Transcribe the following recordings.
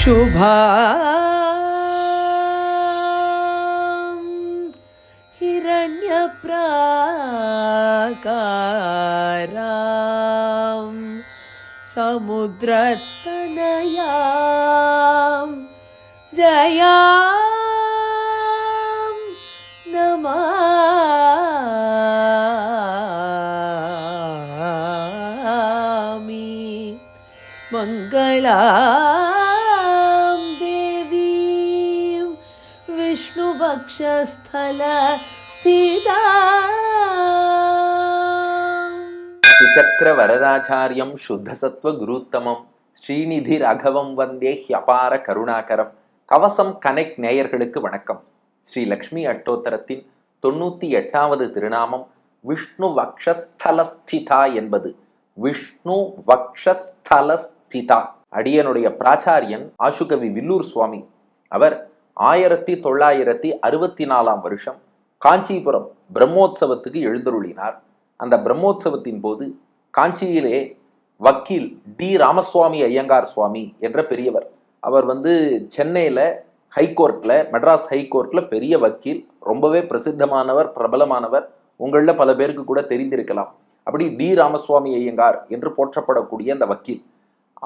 शुभा हिरण्यप्राकारां समुद्रतनयां जया मङ्गलां देवीं विष्णुवक्षस्थल स्थिता சுச்சக்கர வரதாச்சாரியம் சுத்தசத்வ குருத்தமம் ஸ்ரீநிதி ராகவம் வந்தே ஹியபார கருணாகரம் கவசம் கனெக்ட் நேயர்களுக்கு வணக்கம் ஸ்ரீ லக்ஷ்மி அஷ்டோத்தரத்தின் தொண்ணூத்தி எட்டாவது திருநாமம் விஷ்ணு வக்ஷஸ்தலஸ்திதா என்பது விஷ்ணு சீதா அடியனுடைய பிராச்சாரியன் ஆசுகவி வில்லூர் சுவாமி. அவர் ஆயிரத்தி தொள்ளாயிரத்தி அறுபத்தி நாலாம் வருஷம் காஞ்சிபுரம் பிரம்மோத்சவத்துக்கு எழுந்தருளினார். அந்த பிரம்மோத்சவத்தின் போது காஞ்சியிலே வக்கீல் டி. ராமசுவாமி ஐயங்கார் சுவாமி என்ற பெரியவர். அவர் வந்து சென்னையில் ஹைகோர்ட்டில் மெட்ராஸ் ஹைகோர்ட்டில் பெரிய வக்கீல் ரொம்பவே பிரசித்தமானவர் பிரபலமானவர். உங்களில் பல பேருக்கு கூட தெரிந்திருக்கலாம். அப்படி டி. ராமசுவாமி ஐயங்கார் என்று போற்றப்படக்கூடிய அந்த வக்கீல்.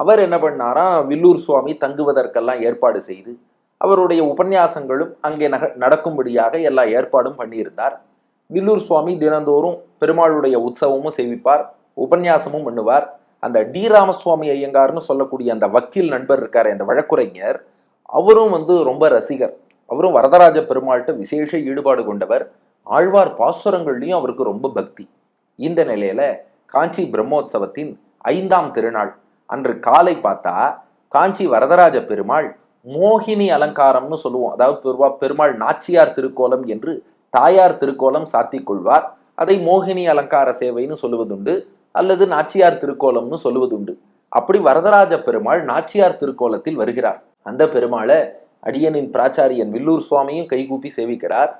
அவர் என்ன பண்ணாரா? வில்லூர் சுவாமி தங்குவதற்கெல்லாம் ஏற்பாடு செய்து அவருடைய உபன்யாசங்களும் அங்கே நக நடக்கும்படியாக எல்லா ஏற்பாடும் பண்ணியிருந்தார். வில்லூர் சுவாமி தினந்தோறும் பெருமாளுடைய உற்சவமும் சேவிப்பார் உபன்யாசமும் பண்ணுவார். அந்த டி. ராமசுவாமி ஐயங்கார்னு சொல்லக்கூடிய அந்த வக்கீல் நண்பர் இருக்கார் அந்த வழக்குரைஞர் அவரும் வந்து ரொம்ப ரசிகர். அவரும் வரதராஜ பெருமாள்கிட்ட விசேஷ ஈடுபாடு கொண்டவர். ஆழ்வார் பாசுரங்கள்லையும் அவருக்கு ரொம்ப பக்தி. இந்த நிலையில காஞ்சி பிரம்மோத்சவத்தின் ஐந்தாம் திருநாள் அன்று காலை பார்த்தா காஞ்சி வரதராஜ பெருமாள் மோகினி அலங்காரம்னு சொல்லுவோம். அதாவது பெருவா பெருமாள் நாச்சியார் திருக்கோலம் என்று தாயார் திருக்கோலம் சாத்திக் கொள்வார். அதை மோகினி அலங்கார சேவைன்னு சொல்லுவதுண்டு அல்லது நாச்சியார் திருக்கோலம்னு சொல்லுவதுண்டு. அப்படி வரதராஜ பெருமாள் நாச்சியார் திருக்கோலத்தில் வருகிறார். அந்த பெருமாளை அடியனின் பிராச்சாரியன் வில்லூர் சுவாமியும் கைகூப்பி சேவிக்கிறார்.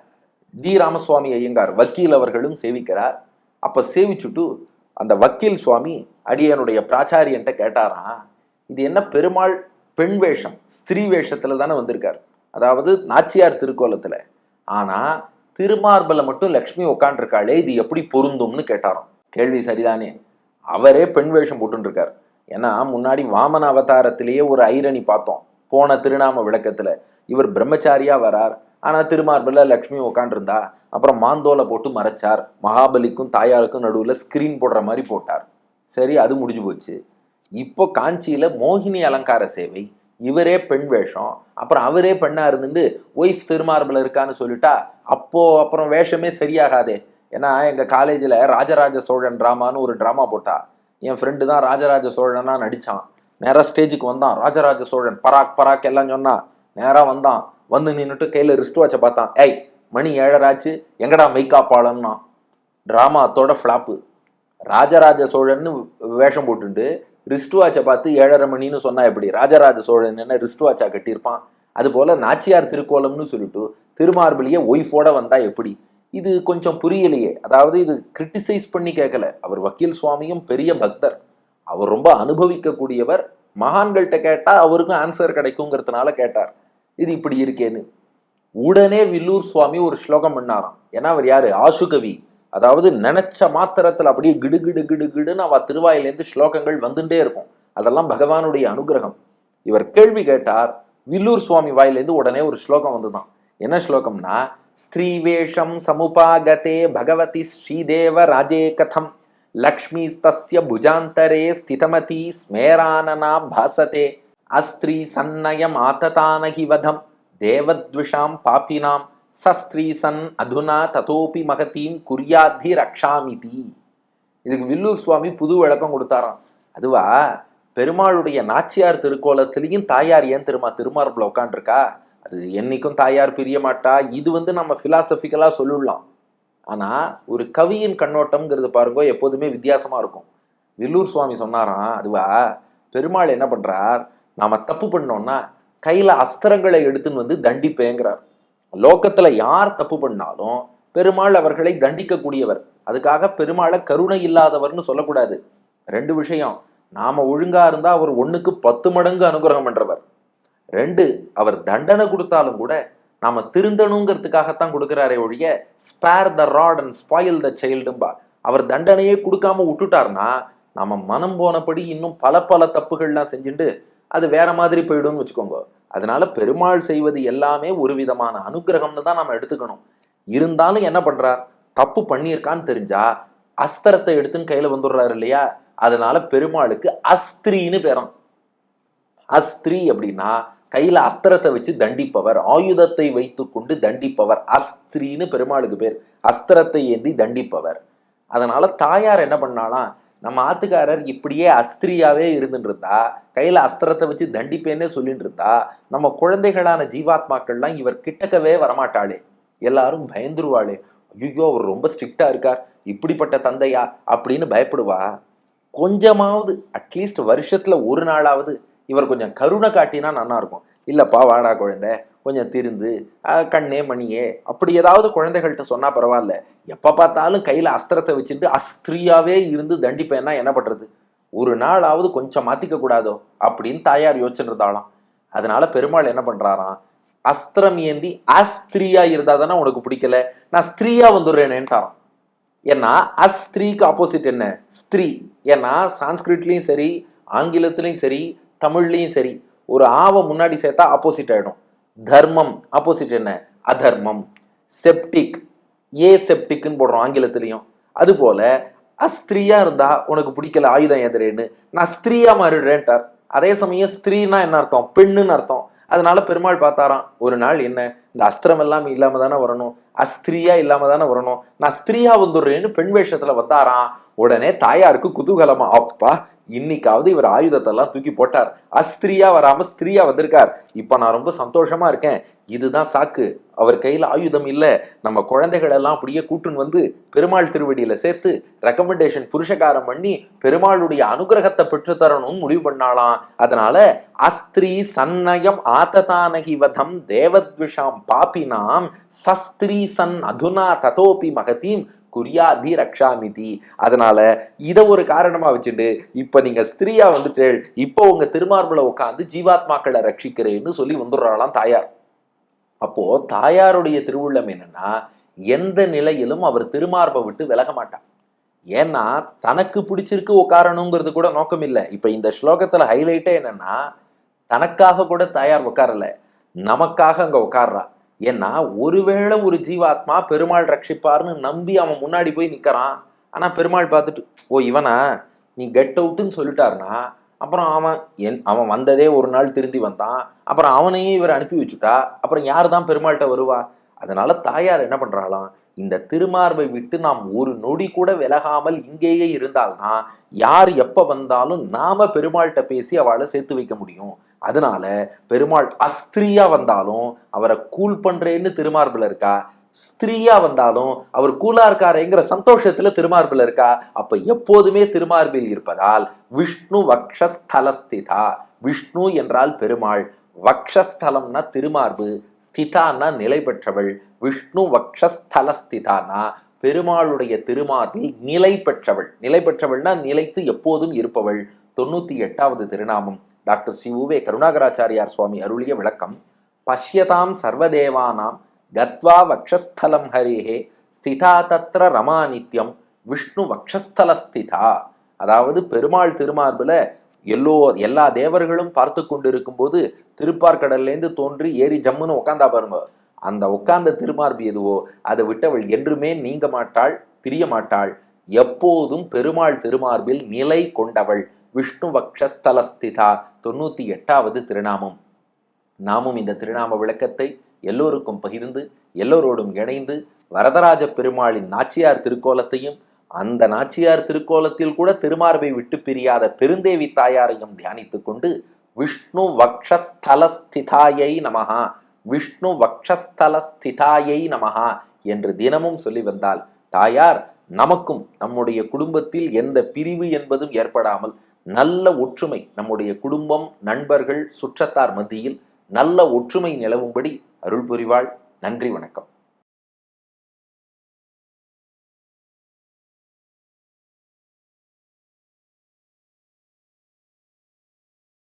டி. ராமசுவாமி ஐயங்கார் வக்கீல் அவர்களும் சேவிக்கிறார். அப்போ சேவிச்சுட்டு அந்த வக்கீல் சுவாமி அடியனுடைய பிராச்சாரியன்ட்ட கேட்டாராம் இது என்ன பெருமாள் பெண் வேஷம்? ஸ்திரீ வேஷத்துல தானே வந்திருக்கார். அதாவது நாச்சியார் திருக்கோலத்துல. ஆனா திருமார்பல மட்டும் லக்ஷ்மி உட்காண்டிருக்காளே இது எப்படி பொருந்தும்னு கேட்டாராம். கேள்வி சரிதானே. அவரே பெண் வேஷம் போட்டுருக்கார் ஏன்னா முன்னாடி வாமன அவதாரத்திலேயே ஒரு ஐரணி பார்த்தோம் போன திருநாம விளக்கத்துல. இவர் பிரம்மச்சாரியா வரார். ஆனா திருமார்பல லக்ஷ்மி உட்காண்டிருந்தா அப்புறம் மாந்தோலை போட்டு மறைச்சார். மகாபலிக்கும் தாயாருக்கும் நடுவில் ஸ்கிரீன் போடுற மாதிரி போட்டார். சரி அது முடிஞ்சு போச்சு. இப்போ காஞ்சியில் மோகினி அலங்கார சேவை இவரே பெண் வேஷம் அப்புறம் அவரே பெண்ணாக இருந்துட்டு ஒய்ஃப் திருமார்பில் இருக்கான்னு சொல்லிட்டா அப்போது அப்புறம் வேஷமே சரியாகாதே. ஏன்னா எங்கள் காலேஜில் ராஜராஜ சோழன் ட்ராமான்னு ஒரு ட்ராமா போட்டா. என் ஃப்ரெண்டு தான் ராஜராஜ சோழனா நடித்தான் நேராக ஸ்டேஜுக்கு வந்தான். ராஜராஜ சோழன் பராக் பராக் எல்லாம் சொன்னான் நேராக வந்தான். வந்து நின்றுட்டு கையில் ரிஸ்ட் வாட்சை பார்த்தான். ஏய் மணி ஏழராச்சு எங்கடா மெய்காப்பாளன்னா? ட்ராமா அத்தோட ஃப்ளாப்பு. ராஜராஜ சோழன்னு வேஷம் போட்டுண்டு ரிஸ்ட் வாட்சை பார்த்து ஏழரை மணின்னு சொன்னா எப்படி? ராஜராஜ சோழன் என்ன ரிஸ்ட் வாட்சா கட்டியிருப்பான்? அது போல நாச்சியார் திருக்கோலம்னு சொல்லிட்டு திருமார்பிளியே ஒய்ஃபோட வந்தா எப்படி? இது கொஞ்சம் புரியலையே. அதாவது இது கிரிட்டிசைஸ் பண்ணி கேட்கல அவர் வக்கீல் சுவாமியும் பெரிய பக்தர். அவர் ரொம்ப அனுபவிக்கக்கூடியவர். மகான்கள்கிட்ட கேட்டால் அவருக்கும் ஆன்சர் கிடைக்குங்கிறதுனால கேட்டார். இது இப்படி இருக்கேன்னு. உடனே வில்லூர் சுவாமி ஒரு ஸ்லோகம் பண்ணாராம். ஏன்னா அவர் யாரு? ஆசுகவி. அதாவது நினைச்ச மாத்திரத்தில் அப்படியே கிடு கிடு கிடு கிடுன்னு அவ திருவாயிலேருந்து ஸ்லோகங்கள் வந்துட்டே இருக்கும். அதெல்லாம் பகவானுடைய அனுகிரகம். இவர் கேள்வி கேட்டார். வில்லூர் சுவாமி வாயிலேருந்து உடனே ஒரு ஸ்லோகம் வந்துதான். என்ன ஸ்லோகம்னா ஸ்திரீவேஷம் சமுபாகதே பகவதி ஸ்ரீதேவ ராஜே கதம் லக்ஷ்மி தஸ்ய புஜாந்தரே ஸ்திதமதி ஸ்மேரானனா பாசதே. அஸ்திரீ சன்னயம் ஆததானகி வதம். தேவத்விஷாம் பாப்பினாம் சஸ்திரீ சன் அதுனா ததோபி மகத்தீன் குறியாத்தி ரக்ஷாமிதி. இதுக்கு வில்லூர் சுவாமி புது விளக்கம் கொடுத்தாராம். அதுவா பெருமாளுடைய நாச்சியார் திருக்கோலத்திலையும் தாயார் ஏன் திருமா திருமார்பில் உட்காண்டிருக்கா அது என்னைக்கும் தாயார் பிரிய மாட்டா. இது வந்து நம்ம ஃபிலாசபிக்கலாக சொல்லலாம் ஆனால் ஒரு கவியின் கண்ணோட்டம்ங்கிறது பாருங்க எப்போதுமே வித்தியாசமாக இருக்கும். வில்லூர் சுவாமி சொன்னாராம் அதுவா பெருமாள் என்ன பண்ணுறார் நாம் தப்பு பண்ணோன்னா கையில அஸ்திரங்களை எடுத்துன்னு வந்து தண்டிப்பேங்கிறார். லோகத்துல யார் தப்பு பண்ணாலும் பெருமாள் அவர்களை தண்டிக்கக்கூடியவர். அதுக்காக பெருமாளை கருணை இல்லாதவர்னு சொல்லக்கூடாது. ரெண்டு விஷயம் நாம ஒழுங்கா இருந்தா அவர் ஒண்ணுக்கு பத்து மடங்கு அனுகிரகம் பண்றவர். ரெண்டு அவர் தண்டனை கொடுத்தாலும் கூட நாம திருந்தணுங்கிறதுக்காகத்தான் கொடுக்குறாரே ஒழிய spare the rod and spoil the சைல்டும்பா அவர் தண்டனையே கொடுக்காம விட்டுட்டாருன்னா நம்ம மனம் போனபடி இன்னும் பல பல தப்புகள்லாம் செஞ்சுட்டு அது வேற மாதிரி போயிடும்னு வச்சுக்கோங்க. அதனால பெருமாள் செய்வது எல்லாமே ஒரு விதமான அனுகிரகம்னு தான் நம்ம எடுத்துக்கணும். இருந்தாலும் என்ன பண்றார்? தப்பு பண்ணியிருக்கான்னு தெரிஞ்சா அஸ்திரத்தை எடுத்துன்னு கையில வந்துடுறாரு இல்லையா? அதனால பெருமாளுக்கு அஸ்திரின்னு பேரம் அஸ்திரி அப்படின்னா கையில அஸ்திரத்தை வச்சு தண்டிப்பவர் ஆயுதத்தை வைத்து கொண்டு தண்டிப்பவர். அஸ்திரின்னு பெருமாளுக்கு பேர். அஸ்திரத்தை ஏந்தி தண்டிப்பவர். அதனால தாயார் என்ன பண்ணாலாம்? நம்ம ஆத்துக்காரர் இப்படியே அஸ்திரியாவே இருந்துருந்தா கையில் கையில அஸ்திரத்தை வச்சு தண்டிப்பேன்னே சொல்லிட்டு இருந்தா நம்ம குழந்தைகளான ஜீவாத்மாக்கள்லாம் இவர் கிட்டக்கவே வரமாட்டாளே. எல்லாரும் பயந்துருவாளே. ஐயோ அவர் ரொம்ப ஸ்ட்ரிக்டா இருக்கார் இப்படிப்பட்ட தந்தையா அப்படின்னு பயப்படுவா. கொஞ்சமாவது அட்லீஸ்ட் வருஷத்துல ஒரு நாளாவது இவர் கொஞ்சம் கருணை காட்டினா நல்லா இருக்கும். இல்லப்பா வாடா குழந்தை கொஞ்சம் திருந்து கண்ணே மணியே அப்படி ஏதாவது குழந்தைகள்கிட்ட சொன்னால் பரவாயில்ல. எப்போ பார்த்தாலும் கையில் அஸ்திரத்தை வச்சுட்டு அஸ்திரியாவே இருந்து தண்டிப்பேன்னா என்ன பண்ணுறது ஒரு நாளாவது கொஞ்சம் மாற்றிக்க கூடாதோ? அப்படின்னு தாயார் யோசிச்சுருந்தாளாம் அதனால பெருமாள் என்ன பண்ணுறாராம் அஸ்திரம் ஏந்தி அஸ்திரியா இருந்தா தானே உனக்கு பிடிக்கல? நான் ஸ்திரீயா வந்துடுறேனேன்ட்டாராம். ஏன்னா அஸ்திரீக்கு ஆப்போசிட் என்ன? ஸ்திரீ. ஏன்னா சான்ஸ்கிரிட்லேயும் சரி ஆங்கிலத்துலேயும் சரி தமிழ்லையும் சரி ஒரு ஆவை முன்னாடி சேர்த்தா ஆப்போசிட் ஆகிடும் தர்மம் ஆப்போசிட் என்ன? அதர்மம். செப்டிக் ஏ செப்டிக்னு போடுறோம் ஆங்கிலத்திலையும். அதுபோல அஸ்திரியா இருந்தா உனக்கு பிடிக்கல ஆயுதம் எதிரேன்னு. நான் ஸ்திரீயா மாறிடுறேன்ட்டார். அதே சமயம் ஸ்திரீனா என்ன அர்த்தம்? பெண்ணுன்னு அர்த்தம். அதனால பெருமாள் பார்த்தாராம் ஒரு நாள் என்ன? இந்த அஸ்திரம் எல்லாம் இல்லாம தானே வரணும்? அஸ்திரியா இல்லாம தானே வரணும்? நான் ஸ்திரீயா வந்துடுறேன்னு பெண் வேஷத்துல வந்தாராம். உடனே தாயாருக்கு குதூகலமா அப்பா இன்னைக்காவது இவர் ஆயுதத்தெல்லாம் தூக்கி போட்டார். அஸ்திரியா வராம ஸ்திரியா வந்திருக்கார். இப்ப நான் ரொம்ப சந்தோஷமா இருக்கேன். இதுதான் சாக்கு. அவர் கையில ஆயுதம் இல்ல. நம்ம குழந்தைகள் எல்லாம் அப்படியே கூட்டுன்னு வந்து பெருமாள் திருவடியில சேர்த்து ரெக்கமெண்டேஷன் புருஷகாரம் பண்ணி பெருமாளுடைய அனுகிரகத்தை பெற்றுத்தரணும்னு முடிவு பண்ணாலாம் அதனால அஸ்திரி சன்னயம் ஆததானகிவதம் தேவத்விஷாம் பாப்பினாம் சஸ்திரீ சன் அதுனா ததோபி மகதீம் குறியாதி ரக்ஷாமிதி. அதனால இதை ஒரு காரணமா வச்சுட்டு இப்ப நீங்க ஸ்திரியா வந்துட்டு இப்போ உங்க திருமார்புல உட்காந்து ஜீவாத்மாக்களை ரட்சிக்கிறேன்னு சொல்லி வந்துடுறாளாம் தாயார். அப்போ தாயாருடைய திருவுள்ளம் என்னன்னா எந்த நிலையிலும் அவர் திருமார்பை விட்டு விலக மாட்டார். ஏன்னா தனக்கு பிடிச்சிருக்கு உட்காரணுங்கிறது கூட நோக்கம் இல்லை. இப்ப இந்த ஸ்லோகத்துல ஹைலைட்டே என்னன்னா தனக்காக கூட தாயார் உட்காரல நமக்காக அங்க உட்கார்றா ஏன்னா ஒருவேளை ஒரு ஜீவாத்மா பெருமாள் ரட்சிப்பார்னு நம்பி அவன் முன்னாடி போய் நிற்கிறான் ஆனால் பெருமாள் பார்த்துட்டு ஓ இவனா? நீ கெட் அவுட்டுன்னு சொல்லிட்டாருனா அப்புறம் அவன் என் அவன் வந்ததே ஒரு நாள் திருந்தி வந்தான். அப்புறம் அவனையே இவர் அனுப்பி வச்சுட்டா. அப்புறம் யார் தான் பெருமாள்கிட்ட வருவா? அதனால தாயார் என்ன பண்ணுறாளாம் இந்த திருமார்பை விட்டு நாம் ஒரு நொடி கூட விலகாமல் இங்கேயே இருந்தால்தான் யார் எப்ப வந்தாலும் நாம பெருமாள்கிட்ட பேசி அவளை சேர்த்து வைக்க முடியும். அதனால பெருமாள் அஸ்திரியா வந்தாலும் அவரை கூல் பண்றேன்னு திருமார்பில் இருக்கா? ஸ்திரீயா வந்தாலும் அவர் கூலா இருக்காரேங்கிற சந்தோஷத்துல திருமார்பில் இருக்கா? அப்ப எப்போதுமே திருமார்பில் இருப்பதால் விஷ்ணு வக்ஷஸ்தலஸ்திதா. விஷ்ணு என்றால் பெருமாள். வக்ஷஸ்தலம்னா திருமார்பு ஸ்திதான்னா நிலை பெற்றவள். விஷ்ணு வக்ஷஸ்தலஸ்திதானா பெருமாளுடைய திருமார்பில் நிலை பெற்றவள். நிலை பெற்றவள்னா நிலைத்து எப்போதும் இருப்பவள். தொண்ணூத்தி எட்டாவது திருநாமம். டாக்டர் சி உவே கருணாகராச்சாரியார் சுவாமி அருளிய விளக்கம். பஷ்யதாம் சர்வதேவானாம் கத்வா வக்ஷஸ்தலம் ஹரிஹே ஸ்திதா தத்ர ரமா நித்யம் விஷ்ணு வக்ஷஸ்தலஸ்திதா அதாவது பெருமாள் திருமார்பில் எல்லோ எல்லா தேவர்களும் பார்த்து கொண்டு இருக்கும்போது திருப்பார்கடல்லேருந்து தோன்றி ஏறி ஜம்முன்னு உட்காந்தா பாருங்க. அந்த உட்கார்ந்த திருமார்பு எதுவோ அதை விட்டவள் என்றுமே நீங்க மாட்டாள் பிரிய மாட்டாள். எப்போதும் பெருமாள் திருமார்பில் நிலை கொண்டவள். விஷ்ணு வக்ஷஸ்தலஸ்திதா தொண்ணூத்தி எட்டாவது திருநாமம். நாமும் இந்த திருநாம விளக்கத்தை எல்லோருக்கும் பகிர்ந்து எல்லோரோடும் இணைந்து வரதராஜ பெருமாளின் நாச்சியார் திருக்கோலத்தையும் அந்த நாச்சியார் திருக்கோலத்தில் கூட திருமார்பை விட்டு பிரியாத பெருந்தேவி தாயாரையும் தியானித்துக்கொண்டு விஷ்ணு வக்ஷஸ்தலஸ்திதாயை நமகா விஷ்ணு வக்ஷஸ்தலஸ்திதாயை நமஹா என்று தினமும் சொல்லி வந்தால் தாயார் நமக்கும் நம்முடைய குடும்பத்தில் எந்த பிரிவு என்பதும் ஏற்படாமல் நல்ல ஒற்றுமை நம்முடைய குடும்பம் நண்பர்கள் சுற்றத்தார் மத்தியில் நல்ல ஒற்றுமை நிலவும்படி அருள் புரிவாள். நன்றி வணக்கம்.